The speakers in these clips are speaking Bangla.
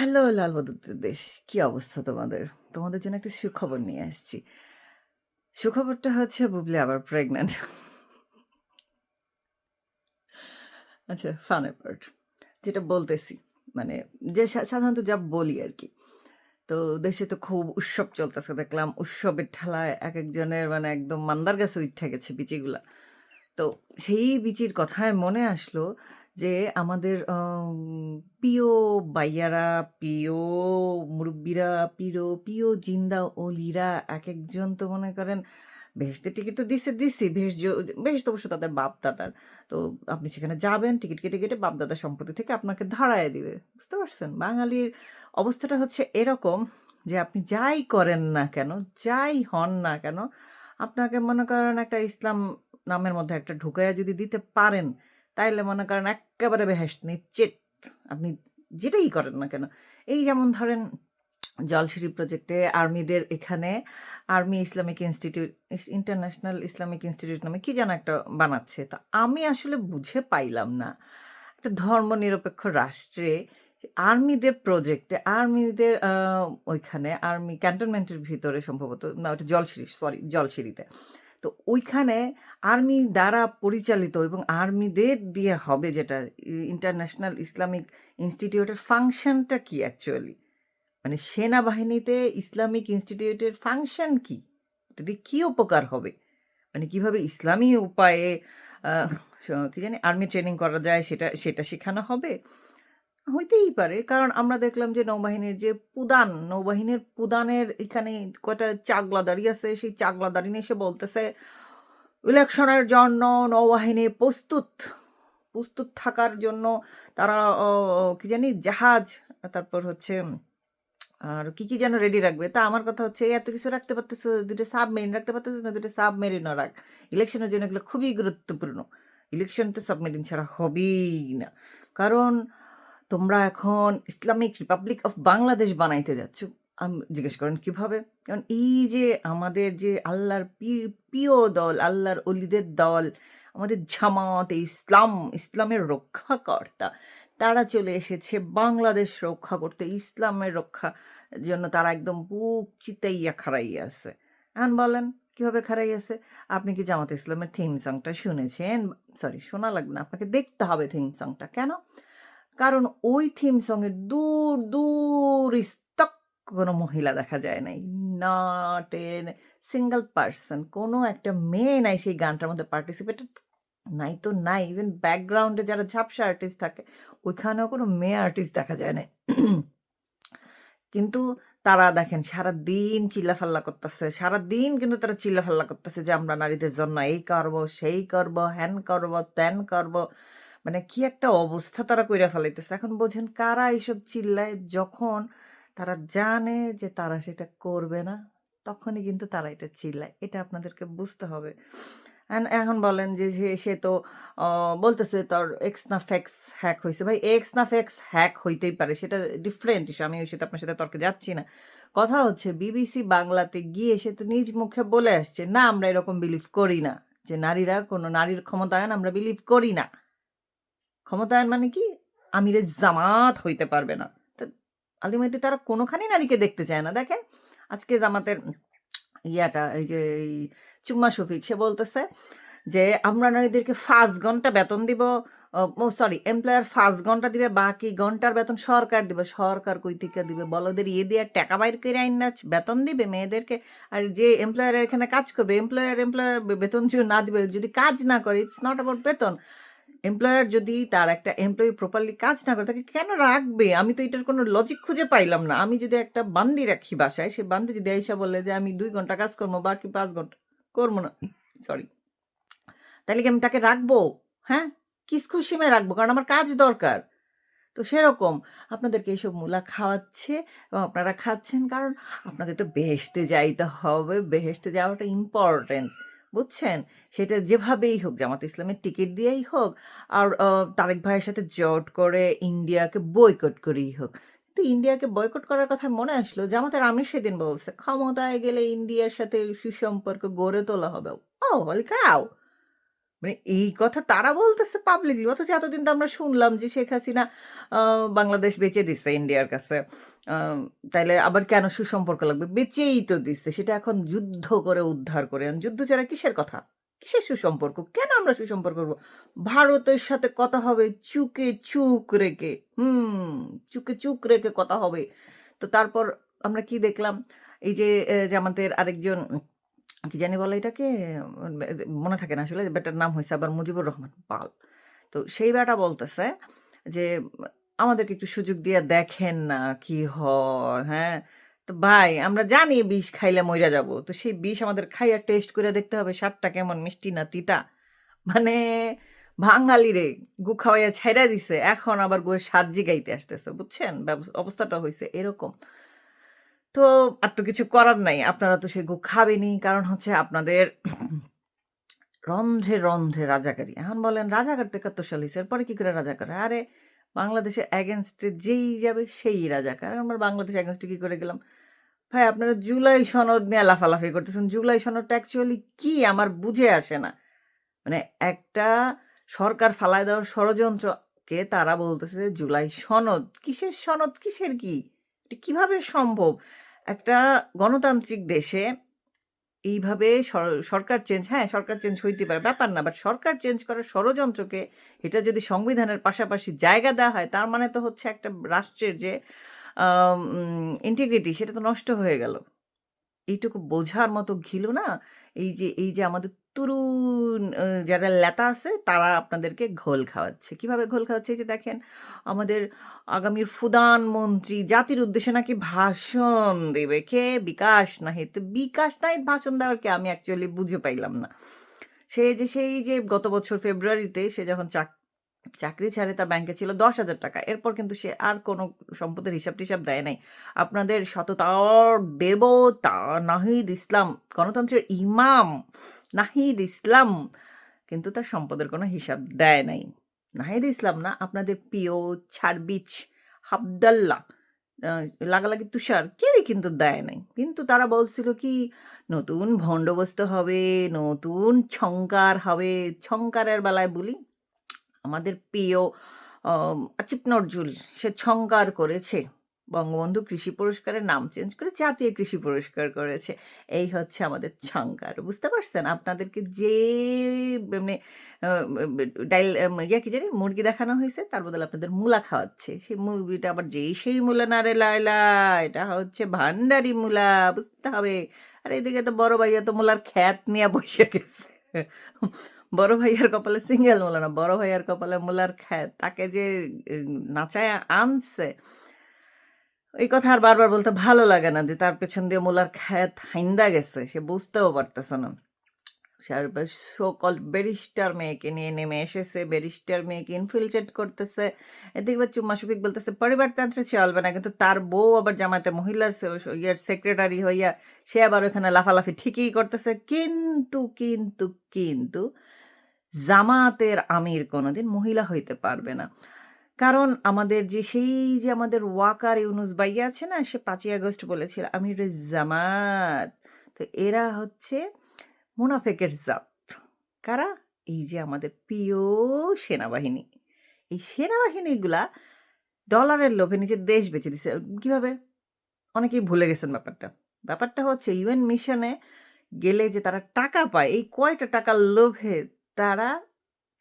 হ্যালো, লাল লালবদুতের দেশ, কি অবস্থা তোমাদের? তোমাদের জন্য একটা সুখবর নিয়ে আসছি। সুখবরটা হচ্ছে বুবলি আবার প্রেগনেন্ট আচ্ছা ফান পার্ট যেটা বলতেছি মানে যে সাধারণত যা বলি আর কি। তো দেশে তো খুব উৎসব চলতেছে, দেখলাম উৎসবের ঠেলায় এক একজনের মানে একদম মান্দার গাছে উঠে গেছে বিচিগুলা। তো সেই বিচির কথায় মনে আসলো যে আমাদের আম, প্রিয় বাইয়ারা প্রিয় মুরব্বীরা প্রিয় প্রিয় জিন্দা ওলিরা এক একজন তো মনে করেন বেহেশতের টিকিট তো দিছে দিছি। বেশ বেশ অবশ্য তাদের বাপ দাদার। তো আপনি সেখানে যাবেন টিকিট কেটে কেটে বাপ দাদার সম্পত্তি থেকে আপনাকে ধারায় দিবে। বুঝতে পারছেন? বাঙালির অবস্থাটা হচ্ছে এরকম যে আপনি যাই করেন না কেন যাই হন না কেন আপনাকে মনে করেন একটা ইসলাম নামের মধ্যে একটা ঢুকাইয়া যদি দিতে পারেন তাইলে মনে করেন একেবারে বেহেস্ত নিশ্চিত। আপনি যেটাই করেন না কেন। এই যেমন ধরেন জলসিঁড়ি প্রজেক্টে আর্মিদের এখানে army Islamic institute international Islamic institute নামে কি যেন একটা বানাচ্ছে। তো আমি আসলে বুঝে পাইলাম না। একটা ধর্মনিরপেক্ষ রাষ্ট্রে আর্মিদের প্রজেক্টে, আর্মিদের ওইখানে, আর্মি ক্যান্টনমেন্টের ভিতরে সম্ভবত, না, ওটা জলসিঁড়ি সরি জলসিঁড়িতে তো ওইখানে আর্মি দ্বারা পরিচালিত এবং আর্মিদের দিয়ে হবে যেটা ইন্টারন্যাশনাল ইসলামিক ইনস্টিটিউটের ফাংশনটা কি অ্যাকচুয়ালি মানে সেনাবাহিনীতে ইসলামিক ইনস্টিটিউটের ফাংশন কি? এটা দিয়ে কী উপকার হবে? মানে কীভাবে ইসলামী উপায়ে কি জানি, আর্মি ট্রেনিং করা যায় সেটা সেটা শেখানো হবে? হইতেই পারে। কারণ আমরা দেখলাম যে নৌবাহিনীর যে পুদান, নৌবাহিনীর পুদানের এখানে কয়টা চাগলা দাঁড়িয়ে আছে, সেই চাগলা দাঁড়িয়ে এসে বলতেছে, ইলেকশনের জন্য নৌবাহিনী প্রস্তুত। প্রস্তুত থাকার জন্য তারা কি জানি, জাহাজ, তারপর হচ্ছে, আর কি কি যেন রেডি রাখবে। তা আমার কথা হচ্ছে, এত কিছু রাখতে পারতেছো দুটো সাবমেরিন রাখতে পারতেছো না দুটো সাবমেরিনও রাখ। ইলেকশনের জন্য এগুলো খুবই গুরুত্বপূর্ণ। ইলেকশন তো সাবমেরিন ছাড়া হবেই না। কারণ তোমরা এখন ইসলামিক রিপাবলিক অফ বাংলাদেশ বানাইতে যাচ্ছ। আমি, জিজ্ঞেস করেন, কীভাবে? কারণ এই যে আমাদের যে আল্লাহর প্রিয় দল, আল্লাহর অলিদের দল, আমাদের জামাত ইসলাম, ইসলামের রক্ষাকর্তা, তারা চলে এসেছে বাংলাদেশ রক্ষা করতে। ইসলামের রক্ষা জন্য তারা একদম বুক চিতাইয়া খাড়াই আছে। এখন বলেন, কীভাবে খাড়াই আছে? আপনি কি জামাত ইসলামের থিম সংটা শুনেছেন? সরি শোনা লাগবে না, আপনাকে দেখতে হবে থিম সংটা কেন? কারণ ওই থিম সঙ্গে দূর দূর কোনো মহিলা দেখা যায় নাই। নট এন সিঙ্গেল পার্সন কোনো একটা মেয়ে নাই সেই গানটার মধ্যে পার্টিসিপেট নাই তো নাই। ইভেন ব্যাকগ্রাউন্ডে যারা ঝাপসা আর্টিস্ট থাকে, ওইখানেও কোনো মেয়ে আর্টিস্ট দেখা যায় না কিন্তু তারা দেখেন সারা দিন চিল্লাফাল্লা করতেছে সারা দিন কিন্তু তারা চিল্লাফাল্লা করতেছে যে আমরা নারীদের জন্য এই করব, সেই করব হ্যান করব ত্যান করব। মানে কি একটা অবস্থা তারা কইরা ফেলাইতেছে। এখন বোঝেন কারা এইসব চিল্লায়, যখন তারা জানে যে তারা সেটা করবে না, তখনই কিন্তু তারা এটা চিল্লায়। এটা আপনাদেরকে বুঝতে হবে। এখন বলেন যে সে তো বলতেছে তোর এক্স না ফ্যাক্স হ্যাক হয়েছে ভাই এক্স না ফ্যাক্স হ্যাক হইতেই পারে, সেটা ডিফারেন্ট ইস্যু আমি ওই সাথে আপনার সাথে তর্কে যাচ্ছি না। কথা হচ্ছে বিবিসি বাংলাতে গিয়ে সে তো নিজ মুখে বলে আসছে, না, আমরা এরকম বিলিভ করি না। যে নারীরা, কোনো নারীর ক্ষমতায়ন আমরা বিলিভ করি না। ক্ষমতায়ন মানে কি? আমিরে জামাত হইতে পারবে না। আলটিমেটলি তারা কোনোখানেই নারীকে দেখতে চায় না। দেখেন, আজকে জামাতের ইয়াটা, এই যে চুম্মা শফিক, সে বলতেছে যে, আমরা নারীদেরকে পাঁচ ঘণ্টা বেতন দিব, ও সরি এমপ্লয়ার পাঁচ ঘণ্টা দিবে, বাকি ঘণ্টার বেতন সরকার দিবে। সরকার কই থেকে দিবে? বলদের ইয়ে দিয়ে টাকা বাইর করে আইন না বেতন দিবে মেয়েদেরকে। আর যে এমপ্লয়ার এখানে কাজ করবে এমপ্লয়ার এমপ্লয়ার বেতন না দিবে, যদি কাজ না করে ইটস নট অ্যাবাউট বেতন। এমপ্লয়ার যদি তার একটা এমপ্লয়ি প্রপারলি কাজ না করে, তাকে কেন রাখবে? আমি তো এটার কোনো লজিক খুঁজে পাইলাম না। আমি যদি একটা বান্দি রাখি বাসায়, সে বান্দি যদি এসে বলে যে, আমি দুই ঘণ্টা কাজ করব, বাকি পাঁচ ঘণ্টা করব না। সরি তাহলে কি আমি তাকে রাখব? হ্যাঁ? কিস খুশিমে রাখব? কারণ আমার কাজ দরকার। তো সেরকম আপনাদেরকে এইসব মূলা খাওয়াচ্ছে এবং আপনারা খাচ্ছেন কারণ আপনাদের তো বেহেসতে যাইতে হবে। বেহেসতে যাওয়াটা ইম্পর্টেন্ট বুঝছেন? সেটা যেভাবেই হোক, জামাত ইসলামের টিকিট দিয়েই হোক, আর তারেক ভাইয়ের সাথে জট করে ইন্ডিয়াকে বয়কট করেই হোক। কিন্তু ইন্ডিয়াকে বয়কট করার কথা মনে আসলো, জামাতের আমি সেদিন বলছে, ক্ষমতায় গেলে ইন্ডিয়ার সাথে সুসম্পর্ক গড়ে তোলা হবে। ও কাউ মানে এই কথা তারা বলতেছে পাবলিকলি অথচ এতদিন তো আমরা শুনলাম যে শেখ হাসিনা বাংলাদেশ বেচে দিচ্ছে ইন্ডিয়ার কাছে। তাইলে আবার কেন সুসম্পর্ক লাগবে? বেচেই তো দিচ্ছে সেটা এখন যুদ্ধ করে উদ্ধার করে। যুদ্ধ ছাড়া কিসের কথা? কিসের সুসম্পর্ক? কেন আমরা সুসম্পর্ক করব? ভারতের সাথে কথা হবে, চুকে চুক রেখে। হুম, চুকে চুক রেখে কথা হবে। তো তারপর আমরা কি দেখলাম? এই যে জামাতের আরেকজন কি জানি বলে এটাকে? মনে থাকে না আসলে, বেটার নাম হয়েছে আবার মুজিবুর রহমান পাল। তো সেই বেটা বলতেছে যে, আমাদেরকে একটু সুযোগ দিয়ে দেখেন না কি হয় হ্যাঁ? তো ভাই, আমরা জানি বিষ খাইলে মইরা যাব। তো সেই বিষ আমাদের খাইয়া টেস্ট করে দেখতে হবে স্বাদটা কেমন, মিষ্টি না তিতা? মানে বাঙালি রে, গু খাওয়াইয়া ছাইরা দিছে। এখন আবার গুয়ের স্বাদ জিগাইতে আসতেছে, বুঝছেন? অবস্থাটা হয়েছে এরকম। তো আর তো কিছু করার নাই। আপনারা তো সে গু খাবেনি কারণ হচ্ছে আপনাদের রন্ধ্রে রন্ধ্রে রাজাকারী। এখন বলেন, রাজাকার তো একাত্তর সাল হয়েছে এরপরে কি করে রাজাকার? আরে, বাংলাদেশের অ্যাগেনস্টে যেই যাবে সেই রাজাকার। আমরা বাংলাদেশ অ্যাগেনস্টে কী করে গেলাম? ভাই, আপনারা জুলাই সনদ নিয়ে লাফালাফি করতেছেন। জুলাই সনদটা অ্যাকচুয়ালি কি? আমার বুঝে আসে না। মানে একটা সরকার ফালায় দেওয়ার ষড়যন্ত্রকে তারা বলতেছে যে, জুলাই সনদ। কিসের সনদ? কিসের কি? কীভাবে সম্ভব? একটা গণতান্ত্রিক দেশে এইভাবে সরকার চেঞ্জ হ্যাঁ সরকার চেঞ্জ হইতে পারে, ব্যাপার না বাট সরকার চেঞ্জ করার ষড়যন্ত্রকে এটা যদি সংবিধানের পাশাপাশি জায়গা দেওয়া হয়, তার মানে তো হচ্ছে একটা রাষ্ট্রের যে ইন্টিগ্রিটি সেটা তো নষ্ট হয়ে গেল। এইটুকু বোঝার মতো ঘিল না, এই যে এই যে আমাদের তরুণ যারা লেতা আছে, তারা আপনাদেরকে ঘোল খাওয়াচ্ছে। কীভাবে ঘোল খাওয়াচ্ছে যে দেখেন, আমাদের আগামীর প্রধানমন্ত্রী জাতির উদ্দেশ্যে নাকি ভাষণ দেবে। কে? বিকাশ নাহিদ। তো বিকাশ নাহিদ ভাষণ দেওয়ার কে? আমি অ্যাকচুয়ালি বুঝে পাইলাম না। সে যে, সেই যে, গত বছর ফেব্রুয়ারিতে সে যখন চাক, চাকরি ছাড়ে তার ব্যাংকে ছিল দশ হাজার টাকা। এরপর কিন্তু সে আর কোনো সম্পদের হিসাব টিসাব দেয় নাই। আপনাদের সততার দেবতা নাহিদ ইসলাম, গণতন্ত্রের ইমাম। নাহিদ ইসলাম। কিন্তু তার সম্পদের কোনো হিসাব দেয় নাই। নাহিদ ইসলাম না, আপনাদের প্রিয় ছাড়বিচ হাবদাল্লা লাগালাগি তুষার, কেউই কিন্তু দেয় নাই। কিন্তু তারা বলছিল কি, নতুন ভণ্ডবস্ত হবে, নতুন ছঙ্কার হবে ছঙ্কারের বেলায় বলি, আমাদের প্রিয় আসিফ নজরুল, সে ছঙ্কার করেছে। বঙ্গবন্ধু কৃষি পুরস্কারের নাম চেঞ্জ করে জাতীয় কৃষি পুরস্কার করেছে। এই হচ্ছে আমাদের ছাঙ্গার, বুঝতে পারছেন? আপনাদেরকে যে মানে ডাইল ইয়া কি জানি, মুরগি দেখানো হয়েছে, তার বদলে আপনাদের মূলা খাওয়াচ্ছে। সেই মুরগিটা আবার যেই সেই মূলা, না রে লাইলা এটা হচ্ছে ভান্ডারি মূলা, বুঝতে হবে। আর এদিকে তো বড় ভাইয়া তো মূলার খ্যাত নিয়ে বসে গেছে। বড় ভাইয়ার কপালে সিঙ্গেল মূলা না, বড় ভাইয়ার কপালে মূলার খ্যাত, তাকে যে নাচায় আনছে এই কথা আর বারবার বলতে ভালো লাগে না যে তার পেছন দিয়ে মূলার খ্যাত হাইন্দা গেছে, সে বুঝতেও পারতেছে না। সকল ব্যারিস্টার মেয়েকে নিয়ে নেমে এসেছে, ব্যারিস্টার মেয়েকে ইনফিল্ট্রেট করতেছে। এদিকে আবার চুম্মা শফিক বলতেছে, পরিবারতন্ত্রে চলবে না, কিন্তু তার বউ আবার জামাতে মহিলার ইয়ার সেক্রেটারি হইয়া সে আবার ওখানে লাফালাফি ঠিকই করতেছে। কিন্তু কিন্তু কিন্তু জামাতের আমির কোনোদিন মহিলা হইতে পারবে না। কারণ আমাদের যে সেই যে আমাদের ওয়াকার ইউনুস বাইয়া আছে না, সে পাঁচই আগস্ট বলেছিল আমির জামাত। তো এরা হচ্ছে মুনাফেকের জাত। কারা? এই যে আমাদের প্রিয় সেনাবাহিনী। এই সেনাবাহিনীগুলা ডলারের লোভে নিজের দেশ বেঁচে দিছে। কীভাবে? অনেকেই ভুলে গেছেন ব্যাপারটা। ব্যাপারটা হচ্ছে, ইউএন মিশনে গেলে যে তারা টাকা পায়, এই কয়টা টাকার লোভে তারা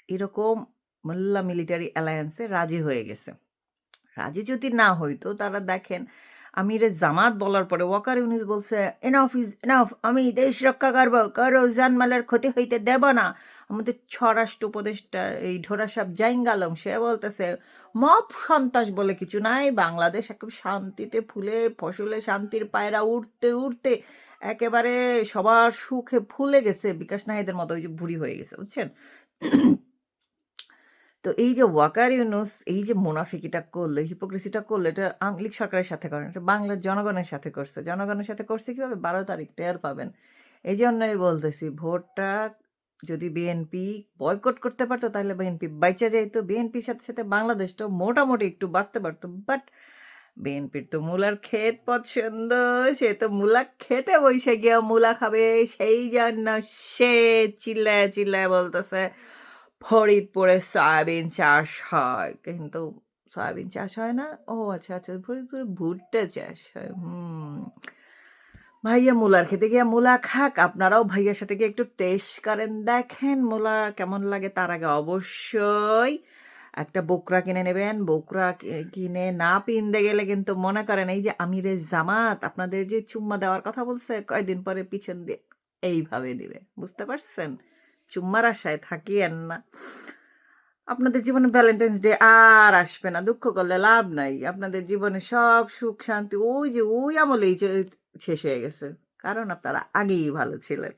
এরকম মোল্লা মিলিটারি অ্যালায়েন্সে রাজি হয়ে গেছে। রাজি যদি না হইতো তারা দেখেন, আমিরে জামাত বলার পরে ওয়াকার ইউনিস বলছে এনাফ ইজ এনাফ আমি দেশ রক্ষা করব, কারও জানমালের ক্ষতি হইতে দেব না। আমাদের স্বরাষ্ট্র উপদেষ্টা এই ঢোরাসাব জাইঙ্গালম সে বলতেছে মপ সন্ত্রাস বলে কিছু নাই, বাংলাদেশ একেবারে শান্তিতে ফুলে, ফসলে শান্তির পায়রা উঠতে উঠতে একেবারে সবার সুখে ফুলে গেছে। বিকাশ নাহিদের মতো ওই যে ভুড়ি হয়ে গেছে, বুঝছেন? তো এই যে ওয়াকার ইউনুস, এই যে মুনাফিকিটা করল হিপোক্রেসিটা করল, এটা আওয়ামী সরকারের সাথে করেন, এটা বাংলার জনগণের সাথে করছে। জনগণের সাথে করছে কীভাবে? বারো তারিখ টের পাবেন। এই জন্যই বলতেছি, ভোটটা যদি বিএনপি বয়কট করতে পারতো, তাহলে বিএনপি বাইচা যাইতো। বিএনপির সাথে সাথে বাংলাদেশটাও মোটামুটি একটু বাঁচতে পারতো। বাট বিএনপির তো মূলার ক্ষেত পছন্দ, সে তো মূলা খেতে বসে গিয়া মূলা খাবে, সেই জন্য সে চিল্লায় চিল্লায় বলতেছে ফরিদপুরে সয়াবিন চাষ হয়। কিন্তু সয়াবিন চাষ হয় না? ও আচ্ছা আচ্ছা ফরিদপুরে ভুট্টা চাষ হয়। হুম। ভাইয়া মূলার খেতে গিয়া মূলা খাক। আপনারাও ভাইয়ার সাথে গিয়ে একটু টেস্ট করেন, দেখেন মূলা কেমন লাগে তার আগে অবশ্যই একটা বোকরা কিনে নেবেন। বোকরা কিনে না পিনতে গেলে কিন্তু মনে করেন এই যে আমিরের জামাত, আপনাদের যে চুম্মা দেওয়ার কথা বলছে, কয়দিন পরে পিছন দিয়ে এইভাবে দিবে। বুঝতে পারছেন? চুম্মার আশায় থাকিয়েন না। আপনাদের জীবনে ভ্যালেন্টাইন্স ডে আর আসবে না, দুঃখ করলে লাভ নাই। আপনাদের জীবনে সব সুখ, শান্তি, ওই যে ওই আমলেই শেষ হয়ে গেছে। কারণ আপনারা আগেই ভালো ছিলেন।